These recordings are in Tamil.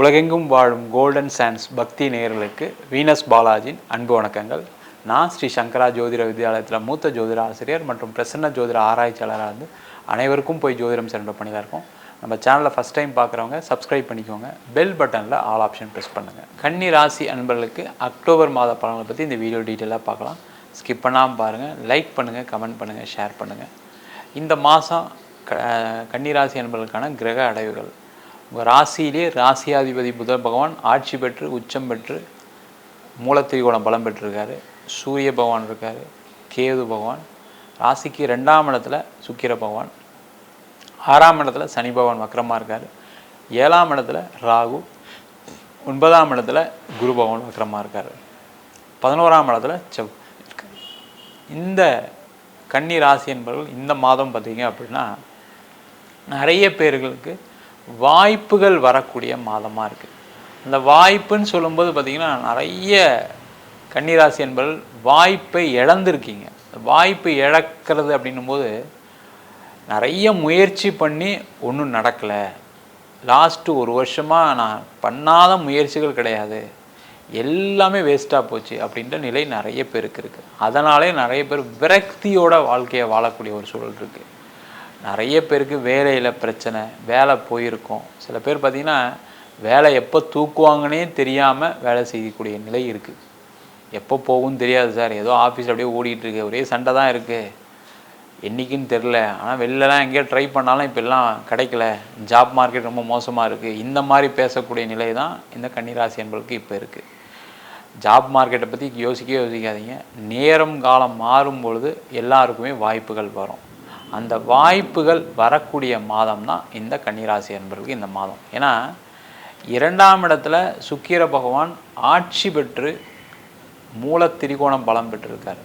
உலகெங்கும் வாழும் கோல்டன் சான்ஸ் பக்தி நேயர்களுக்கு வீனஸ் பாலாஜின் அன்பு வணக்கங்கள். நான் ஸ்ரீ சங்கரா ஜோதிட வித்யாலயத்தில் மூத்த ஜோதிட ஆசிரியர் மற்றும் பிரசன்ன ஜோதிட ஆராய்ச்சியாளராக இருந்து அனைவருக்கும் போய் ஜோதிடம் சென்ற பண்ணி இருக்கோம். நம்ம சேனலை ஃபஸ்ட் டைம் பார்க்குறவங்க சப்ஸ்கிரைப் பண்ணிக்கோங்க. பெல் பட்டனில் ஆல் ஆப்ஷன் ப்ரெஸ் பண்ணுங்கள் கன்னி ராசி அன்பர்களுக்கு அக்டோபர் மாத பலன்களை பற்றி இந்த வீடியோ டீட்டெயிலாக பார்க்கலாம். ஸ்கிப் பண்ணாமல் பாருங்கள் லைக் பண்ணுங்கள் கமெண்ட் பண்ணுங்கள் ஷேர் பண்ணுங்கள் இந்த மாதம் க கன்னிராசி அன்பர்களுக்கான கிரக அடைவுகள். உங்கள் ராசியிலே ராசியாதிபதி புதன் பகவான் ஆட்சி பெற்று உச்சம் பெற்று மூலத்திரிகோணம் பலம் பெற்றிருக்காரு. சூரிய பகவான் இருக்கார். கேது பகவான். ராசிக்கு ரெண்டாம் இடத்துல சுக்கிர பகவான். ஆறாம் இடத்துல சனி பகவான் வக்கரமாக இருக்கார். ஏழாம் இடத்துல ராகு. ஒன்பதாம் இடத்துல குரு பகவான் வக்கரமாக இருக்கார். பதினோராம் இடத்துல செவ் இருக்கார் இந்த கன்னி ராசி என்பவர்கள் இந்த மாதம் பார்த்திங்க அப்படின்னா நிறைய பேர்களுக்கு வாய்ப்புகள் வரக்கூடிய மாதமாக இருக்குது அந்த வாய்ப்புன்னு சொல்லும்போது பார்த்திங்கன்னா நிறைய கன்னிராசி என்பவர்கள் வாய்ப்பை இழந்திருக்கீங்க. வாய்ப்பு இழக்கிறது அப்படின்னும் போது நிறைய முயற்சி பண்ணி ஒன்றும் நடக்கலை. லாஸ்ட்டு ஒரு வருஷமாக நான் பண்ணாத முயற்சிகள் கிடையாது. எல்லாமே வேஸ்ட்டாக போச்சு அப்படின்ற நிலை நிறைய பேருக்கு இருக்குது அதனாலே நிறைய பேர் விரக்தியோட வாழ்க்கையை வாழக்கூடிய ஒரு சூழல் இருக்குது நிறைய பேருக்கு வேலையில் பிரச்சனை வேலை போயிருக்கோம். சில பேர் பார்த்திங்கன்னா வேலை எப்போ தூக்குவாங்கன்னே தெரியாமல் வேலை செய்யக்கூடிய நிலை இருக்குது எப்போ போகும்னு தெரியாது சார். ஏதோ ஆஃபீஸ் அப்படியே ஓடிட்டு இருக்கு. ஒரே சண்டை தான் இருக்குது என்றைக்குன்னு தெரில ஆனால் வெளிலலாம் எங்கேயோ ட்ரை பண்ணாலும் இப்போல்லாம் கிடைக்கல. ஜாப் மார்க்கெட் ரொம்ப மோசமாக இருக்குது இந்த மாதிரி பேசக்கூடிய நிலை தான் இந்த கன்னிராசி என்பளுக்கு இப்போ இருக்குது ஜாப் மார்க்கெட்டை பற்றி யோசிக்கவே யோசிக்காதீங்க. நேரம் காலம் மாறும் பொழுது எல்லாருக்குமே வாய்ப்புகள் வரும். அந்த வாய்ப்புகள் வரக்கூடிய மாதம் தான் இந்த கன்னிராசி என்பவர்களுக்கு இந்த மாதம். ஏன்னா இரண்டாம் இடத்துல சுக்கிர பகவான் ஆட்சி பெற்று மூல திரிகோணம் பலம் பெற்றிருக்கார்.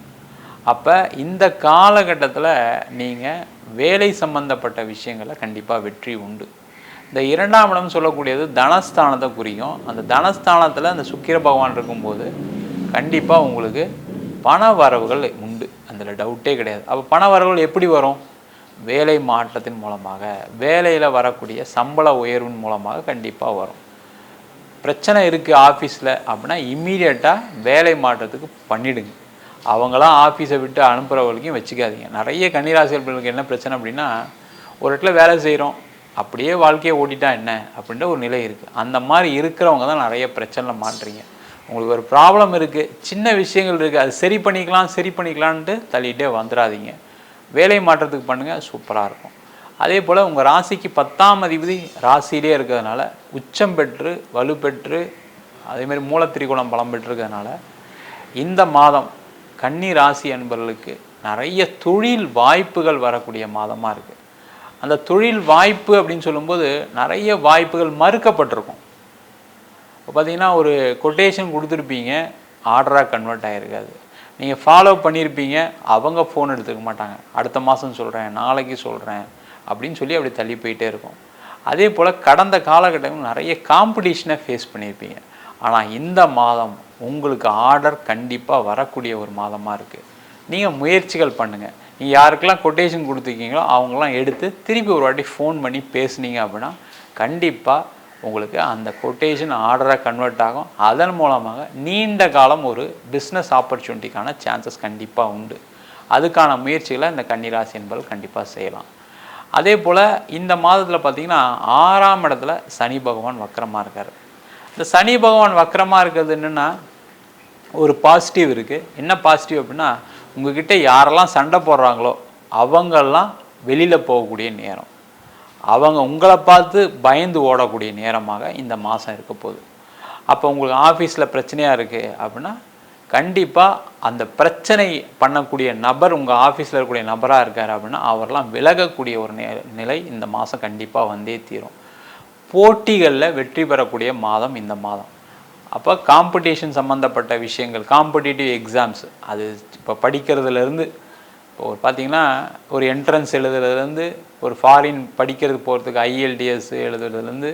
அப்போ இந்த காலகட்டத்தில் நீங்கள் வேலை சம்பந்தப்பட்ட விஷயங்களில் கண்டிப்பாக வெற்றி உண்டு. இந்த இரண்டாம் இடம் சொல்லக்கூடியது தனஸ்தானத்தை குறிக்கும். அந்த தனஸ்தானத்தில் அந்த சுக்கிர பகவான் இருக்கும்போது கண்டிப்பாக உங்களுக்கு பண வரவுகள் உண்டு. அதில் டவுட்டே கிடையாது. அப்போ பண வரவுகள் எப்படி வரும்? வேலை மாற்றத்தின் மூலமாக வேலையில் வரக்கூடிய சம்பள உயர்வின் மூலமாக கண்டிப்பாக வரும். பிரச்சனை இருக்குது ஆஃபீஸில் அப்படின்னா இம்மீடியட்டாக வேலை மாற்றத்துக்கு பண்ணிவிடுங்க அவங்களாம் ஆஃபீஸை விட்டு அனுப்புகிற வச்சுக்காதீங்க. நிறைய கன்னிராசிகளுக்கு என்ன பிரச்சனை அப்படின்னா ஒரு இடத்துல வேலை செய்கிறோம் அப்படியே வாழ்க்கையை ஓட்டிட்டா என்ன அப்படின்ற ஒரு நிலை இருக்குது அந்த மாதிரி இருக்கிறவங்க தான் நிறைய பிரச்சனை மாட்டுறீங்க. உங்களுக்கு ஒரு ப்ராப்ளம் இருக்குது சின்ன விஷயங்கள் இருக்குது அது சரி பண்ணிக்கலாம் சரி பண்ணிக்கலான்ட்டு தள்ளிகிட்டே வந்துடாதீங்க. வேலை மாற்றத்துக்கு பண்ணுங்கள் சூப்பராக இருக்கும். அதே போல் உங்கள் ராசிக்கு பத்தாம் அதிபதி ராசியிலே இருக்கிறதுனால உச்சம் பெற்று வலுப்பெற்று அதேமாதிரி மூலத்திரிகோணம் பலம் பெற்றிருக்கிறதுனால இந்த மாதம் கன்னி ராசி என்பவர்களுக்கு நிறைய தொழில் வாய்ப்புகள் வரக்கூடிய மாதமாக இருக்குது அந்த தொழில் வாய்ப்பு அப்படின்னு சொல்லும்போது நிறைய வாய்ப்புகள் மறுக்கப்பட்டிருக்கும். இப்போ பார்த்தீங்கன்னா ஒரு கொட்டேஷன் கொடுத்துருப்பீங்க ஆர்டராக கன்வெர்ட் ஆகிருக்காது நீங்கள் ஃபாலோ பண்ணியிருப்பீங்க அவங்க ஃபோன் எடுத்துக்க மாட்டாங்க. அடுத்த மாதம் சொல்கிறேன் நாளைக்கு சொல்கிறேன் அப்படின்னு சொல்லி அப்படி தள்ளி போயிட்டே இருக்கும். அதே போல் கடந்த காலகட்டங்கள் நிறைய காம்படிஷனை ஃபேஸ் பண்ணியிருப்பீங்க ஆனால் இந்த மாதம் உங்களுக்கு ஆர்டர் கண்டிப்பாக வரக்கூடிய ஒரு மாதமாக இருக்குது நீங்கள் முயற்சிகள் பண்ணுங்கள் நீங்கள் யாருக்கெல்லாம் கொட்டேஷன் கொடுத்துருக்கீங்களோ அவங்களாம் எடுத்து திருப்பி ஒரு வாட்டி ஃபோன் பண்ணி பேசுனீங்க அப்படின்னா கண்டிப்பாக உங்களுக்கு அந்த கொட்டேஷன் ஆர்டராக கன்வெர்ட் ஆகும். அதன் மூலமாக நீண்ட காலம் ஒரு பிஸ்னஸ் ஆப்பர்ச்சுனிட்டிக்கான சான்சஸ் கண்டிப்பாக உண்டு. அதுக்கான முயற்சிகளை இந்த கன்னிராசி என்பது கண்டிப்பாக செய்யலாம். அதே போல் இந்த மாதத்தில் பார்த்திங்கன்னா ஆறாம் இடத்துல சனி பகவான் வக்கரமாக இருக்கார். இந்த சனி பகவான் வக்கரமாக இருக்கிறது என்னென்னா ஒரு பாசிட்டிவ் இருக்குது என்ன பாசிட்டிவ் அப்படின்னா உங்ககிட்ட யாரெல்லாம் சண்டை போடுறாங்களோ அவங்கெல்லாம் வெளியில் போகக்கூடிய நேரம். அவங்க உங்களை பார்த்து பயந்து ஓடக்கூடிய நேரமாக இந்த மாதம் இருக்க போகுது. அப்போ உங்களுக்கு ஆஃபீஸில் பிரச்சனையாக இருக்குது அப்படின்னா கண்டிப்பாக அந்த பிரச்சனை பண்ணக்கூடிய நபர் உங்கள் ஆஃபீஸில் இருக்கக்கூடிய நபராக இருக்கார் அப்படின்னா அவரெல்லாம் விலகக்கூடிய ஒரு நிலை இந்த மாதம் கண்டிப்பாக வந்தே தீரும். போட்டிகளில் வெற்றி பெறக்கூடிய மாதம் இந்த மாதம். அப்போ காம்படிஷன் சம்மந்தப்பட்ட விஷயங்கள் காம்படிட்டிவ் எக்ஸாம்ஸ் அது இப்போ படிக்கிறதுலேருந்து இப்போ ஒரு பார்த்திங்கன்னா ஒரு என்ட்ரன்ஸ் எழுதுறதுலேருந்து ஒரு ஃபாரின் படிக்கிறது போகிறதுக்கு ஐஎல்டிஎஸ் எழுதுறதுலேருந்து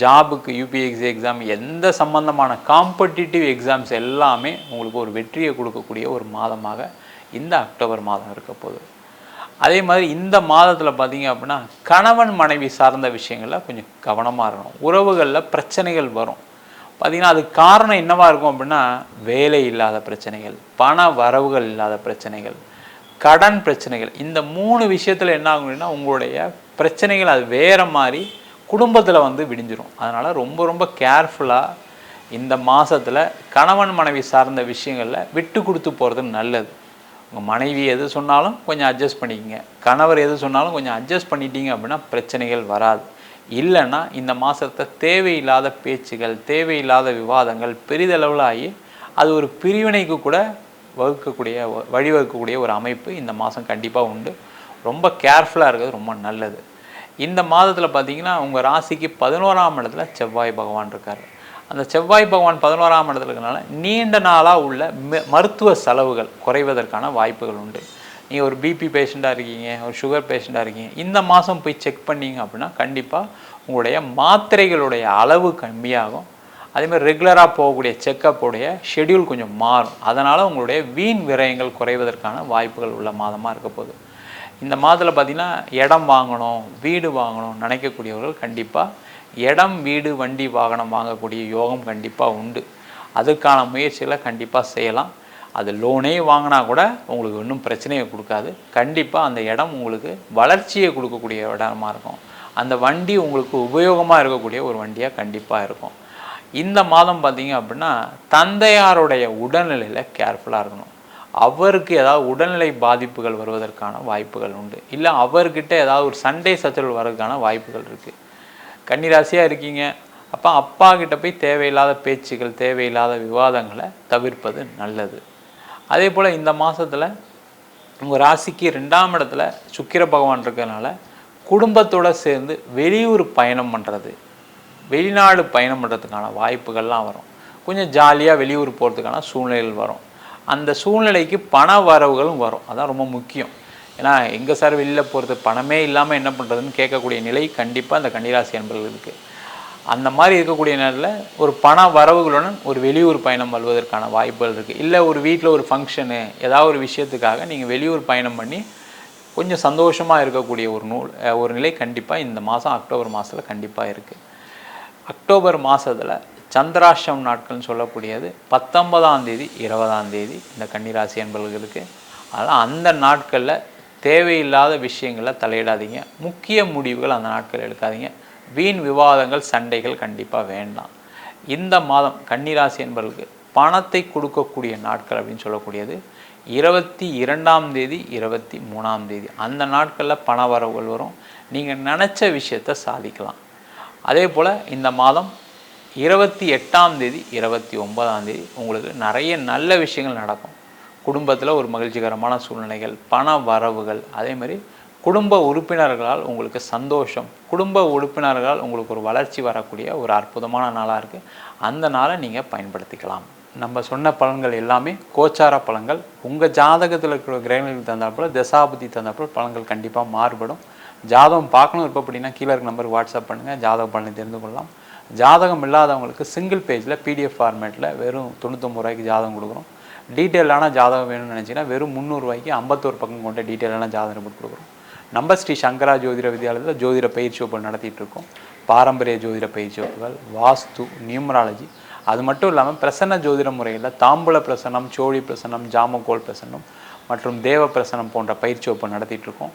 ஜாபுக்கு யூபிஎஸ்சி எக்ஸாம் எந்த சம்மந்தமான காம்படிட்டிவ் எக்ஸாம்ஸ் எல்லாமே உங்களுக்கு ஒரு வெற்றியை கொடுக்கக்கூடிய ஒரு மாதமாக இந்த அக்டோபர் மாதம் இருக்க போகுது. அதே மாதிரி இந்த மாதத்தில் பார்த்தீங்க அப்படின்னா கணவன் மனைவி சார்ந்த விஷயங்களில் கொஞ்சம் கவனமாக இருக்கணும். உறவுகளில் பிரச்சனைகள் வரும். பார்த்திங்கன்னா அதுக்கு காரணம் என்னவாக இருக்கும் அப்படின்னா வேலை இல்லாத பிரச்சனைகள் பண வரவுகள் இல்லாத பிரச்சனைகள் கடன் பிரச்சனைகள். இந்த மூணு விஷயத்தில் என்ன ஆகும் அப்படின்னா உங்களுடைய பிரச்சனைகள் அது வேறு மாதிரி குடும்பத்தில் வந்து விடிஞ்சிரும். அதனால் ரொம்ப ரொம்ப கேர்ஃபுல்லாக இந்த மாதத்தில் கணவன் மனைவி சார்ந்த விஷயங்களில் விட்டு கொடுத்து போகிறது நல்லது. உங்கள் மனைவி எது சொன்னாலும் கொஞ்சம் அட்ஜஸ்ட் பண்ணிக்கங்க. கணவர் எது சொன்னாலும் கொஞ்சம் அட்ஜஸ்ட் பண்ணிட்டீங்க அப்படின்னா பிரச்சனைகள் வராது. இல்லைன்னா இந்த மாதத்தை தேவையில்லாத பேச்சுகள் தேவையில்லாத விவாதங்கள் பெரிதளவில் ஆகி அது ஒரு பிரிவினைக்கு கூட வகுக்கக்கூடிய வழிவகுக்கக்கூடிய ஒரு அமைப்பு இந்த மாதம் கண்டிப்பாக உண்டு. ரொம்ப கேர்ஃபுல்லாக இருக்கிறது ரொம்ப நல்லது. இந்த மாதத்தில் பார்த்தீங்கன்னா உங்கள் ராசிக்கு பதினோராம் இடத்துல செவ்வாய் பகவான் இருக்கார். அந்த செவ்வாய் பகவான் பதினோராம் இடத்துல இருக்கிறனால நீண்ட நாளாக உள்ள ம- மருத்துவ செலவுகள் குறைவதற்கான வாய்ப்புகள் உண்டு. நீங்கள் ஒரு பிபி பேஷண்ட்டாக இருக்கீங்க ஒரு சுகர் பேஷண்ட்டாக இருக்கீங்க இந்த மாதம் போய் செக் பண்ணீங்க அப்படின்னா கண்டிப்பாக உங்களுடைய மாத்திரைகளுடைய அளவு கம்மியாகும். அதேமாதிரி ரெகுலராக போகக்கூடிய செக்கப்புடைய ஷெட்யூல் கொஞ்சம் மாறும். அதனால் உங்களுடைய வீண் விரயங்கள் குறைவதற்கான வாய்ப்புகள் உள்ள மாதமாக இருக்க போகுது. இந்த மாதத்தில் பார்த்திங்கன்னா இடம் வாங்கணும் வீடு வாங்கணும் நினைக்கக்கூடியவர்கள் கண்டிப்பாக இடம் வீடு வண்டி வாகனம் வாங்கக்கூடிய யோகம் கண்டிப்பாக உண்டு. அதுக்கான முயற்சிகளை கண்டிப்பாக செய்யலாம். அது லோனே வாங்கினா கூட உங்களுக்கு இன்னும் பிரச்சனையை கொடுக்காது. கண்டிப்பாக அந்த இடம் உங்களுக்கு வளர்ச்சியை கொடுக்கக்கூடிய இடமா இருக்கும். அந்த வண்டி உங்களுக்கு உபயோகமாக இருக்கக்கூடிய ஒரு வண்டியாக கண்டிப்பாக இருக்கும். இந்த மாதம் பார்த்தீங்க அப்படின்னா தந்தையாருடைய உடல்நிலையில் கேர்ஃபுல்லாக இருக்கணும். அவருக்கு ஏதாவது உடல்நிலை பாதிப்புகள் வருவதற்கான வாய்ப்புகள் உண்டு. இல்லை அவர்கிட்ட ஏதாவது ஒரு சண்டை சச்சரவு வர்றதுக்கான வாய்ப்புகள் இருக்குது கன்னிராசியாக இருக்கீங்க. அப்போ அப்பா கிட்ட போய் தேவையில்லாத பேச்சுகள் தேவையில்லாத விவாதங்களை தவிர்ப்பது நல்லது. அதே போல் இந்த மாதத்தில் உங்கள் ராசிக்கு ரெண்டாம் இடத்துல சுக்கிர பகவான் இருக்கிறதுனால குடும்பத்தோடு சேர்ந்து வெளியூர் பயணம் பண்ணுறது வெளிநாடு பயணம் பண்ணுறதுக்கான வாய்ப்புகள்லாம் வரும். கொஞ்சம் ஜாலியாக வெளியூர் போகிறதுக்கான சூழ்நிலைகள் வரும். அந்த சூழ்நிலைக்கு பண வரவுகளும் வரும். அதான் ரொம்ப முக்கியம். ஏன்னா எங்கே சார் வெளியில் போகிறது பணமே இல்லாமல் என்ன பண்ணுறதுன்னு கேட்கக்கூடிய நிலை கண்டிப்பாக அந்த கன்னிராசி அன்பர்கள் இருக்குது அந்த மாதிரி இருக்கக்கூடிய நேரத்தில் ஒரு பண வரவுகளுடன் ஒரு வெளியூர் பயணம் வருவதற்கான வாய்ப்புகள் இருக்குது இல்லை ஒரு வீட்டில் ஒரு ஃபங்க்ஷனு ஏதாவது ஒரு விஷயத்துக்காக நீங்கள் வெளியூர் பயணம் பண்ணி கொஞ்சம் சந்தோஷமாக இருக்கக்கூடிய ஒரு நூல் ஒரு நிலை கண்டிப்பாக இந்த மாதம் அக்டோபர் மாதத்தில் கண்டிப்பாக இருக்குது அக்டோபர் மாதத்தில் சந்திராஷ்டம் நாட்கள்னு சொல்லக்கூடியது பத்தொன்பதாம் தேதி இருபதாம் தேதி இந்த கன்னிராசி என்பவர்களுக்கு அதனால் அந்த நாட்களில் தேவையில்லாத விஷயங்களை தலையிடாதீங்க. முக்கிய முடிவுகள் அந்த நாட்கள் எடுக்காதீங்க. வீண் விவாதங்கள் சண்டைகள் கண்டிப்பாக வேண்டாம். இந்த மாதம் கன்னிராசி என்பவர்களுக்கு பணத்தை கொடுக்கக்கூடிய நாட்கள் அப்படின்னு சொல்லக்கூடியது. இருபத்தி இரண்டாம் தேதி இருபத்தி மூணாம் தேதி அந்த நாட்களில் பண வரவுகள் வரும். நீங்கள் நினச்ச விஷயத்தை சாதிக்கலாம். அதே போல் இந்த மாதம் இருபத்தி எட்டாம் தேதி இருபத்தி ஒன்பதாம் தேதி உங்களுக்கு நிறைய நல்ல விஷயங்கள் நடக்கும். குடும்பத்தில் ஒரு மகிழ்ச்சிகரமான சூழ்நிலைகள் பண வரவுகள் அதே மாதிரி குடும்ப உறுப்பினர்களால் உங்களுக்கு சந்தோஷம் குடும்ப உறுப்பினர்களால் உங்களுக்கு ஒரு வளர்ச்சி வரக்கூடிய ஒரு அற்புதமான நாளாக இருக்குது அந்த நாளை நீங்கள் பயன்படுத்திக்கலாம். நம்ம சொன்ன பலன்கள் எல்லாமே கோச்சார பலன்கள். உங்கள் ஜாதகத்தில் இருக்கிற கிரகங்களுக்கு தந்தாப்புல தசாபதி தந்தாப்புல பலன்கள் கண்டிப்பாக மாறுபடும். ஜாதகம் பார்க்கணும் இருப்போம் அப்படின்னா கீழே இருக்க நம்பருக்கு வாட்ஸ்அப் பண்ணுங்கள் ஜாதகம் பண்ணி தெரிந்து கொள்ளலாம். ஜாதகம் இல்லாதவங்களுக்கு சிங்கிள் பேஜில் பிடிஎஃப் ஃபார்மேட்டில் வெறும் தொண்ணூத்தொம்பது ரூபாய்க்கு ஜாதகம் கொடுக்குறோம். டீட்டெயிலான ஜாதகம் வேணும்னு நினச்சிங்கன்னா வெறும் முந்நூறுரூவாய்க்கு ஐம்பத்தோரு பக்கம் கொண்ட டீட்டெயிலான ஜாதகம் ரிப்போர்ட் கொடுக்குறோம். நம்ம ஸ்ரீ சங்கரா ஜோதிட வித்யாலயத்தில் ஜோதிட பயிற்சி வகுப்பு நடத்திட்டு இருக்கோம். பாரம்பரிய ஜோதிட பயிற்சி வகுப்புகள் வாஸ்து நியூமராலஜி. அது மட்டும் இல்லாமல் பிரசன்ன ஜோதிட முறையில் தாம்பூல பிரசன்னம் சோழி பிரசன்னம் ஜாமக்கோல் பிரசன்னம் மற்றும் தேவ பிரசனம் போன்ற பயிற்சி வகுப்பு நடத்திட்டு இருக்கோம்.